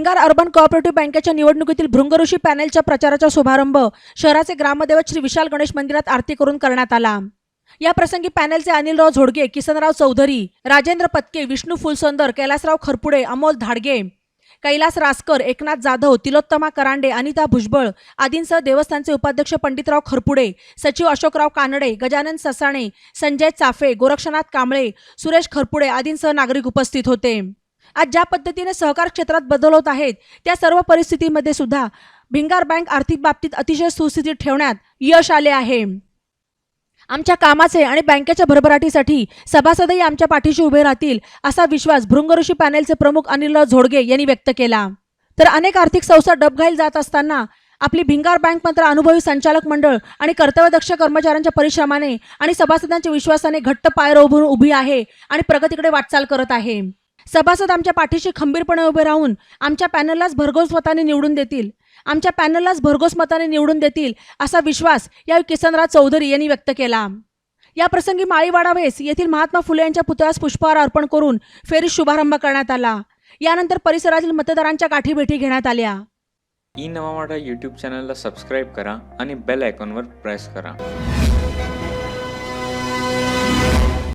Bhingar urban cooperative बँकेच्या निवडणुकीतील भृंगऋषी पॅनेलच्या प्रचाराचा शुभारंभ शहराचे ग्रामदैवत श्री विशाल गणेश मंदिरात आरती करून करण्यात आला. या प्रसंगी पॅनेलचे अनिलराव झोडगे किसनराव चौधरी राजेंद्र पत्के विष्णू फुलसंदर कैलासराव खरपुडे अमोल धाडगे कैलास रासकर एकनाथ जाधव तिलोत्तमा करांडे अनिता भुजबळ आदींसह देवस्थानचे उपाध्यक्ष पंडितराव खरपुडे सचिव अशोकराव कानडे गजानन ससाणे संजय चाफे गोरक्षनाथ कांबळे सुरेश खरपुडे आदींसह नागरिक उपस्थित होते. आज ज्या पद्धतीने सहकार क्षेत्रात बदल होत आहेत त्या सर्व परिस्थितीमध्ये सुद्धा भिंगार बँक आर्थिक बाबतीत अतिशय सुस्थितीत ठेवण्यात यश आले आहे. आमच्या कामाचे आणि बँकेच्या भरभराटीसाठी सभासदही आमच्या पाठीशी उभे राहतील असा विश्वास भृंगऋषी पॅनेलचे प्रमुख अनिल झोडगे यांनी व्यक्त केला. तर अनेक आर्थिक संस्था डबघाईल जात असताना आपली भिंगार बँक मात्र अनुभवी संचालक मंडळ आणि कर्तव्यदक्ष कर्मचाऱ्यांच्या परिश्रमाने आणि सभासदांच्या विश्वासाने घट्ट पायर उभून उभी आहे आणि प्रगतीकडे वाटचाल करत आहे. सभासद आमच्या पाठीशी खंबीरपणे उभे राहून आमच्या पॅनललाच भरघोस मताने निवडून देतील. आमच्या पॅनललाच भरघोस मताने निवडून देतील असा विश्वास या किसनराज चौधरी यांनी व्यक्त केला. या प्रसंगी माळीवाडा वेस येथील महात्मा फुले यांच्या पुतळ्यास पुष्पहार अर्पण करून फेरीस शुभारंभ करण्यात आला. यानंतर परिसरातील मतदारांच्या गाठीभेटी घेण्यात आल्या. ई नवा मराठा यूट्यूब चॅनलला सबस्क्राईब करा आणि बेल आयकॉनवर प्रेस करा.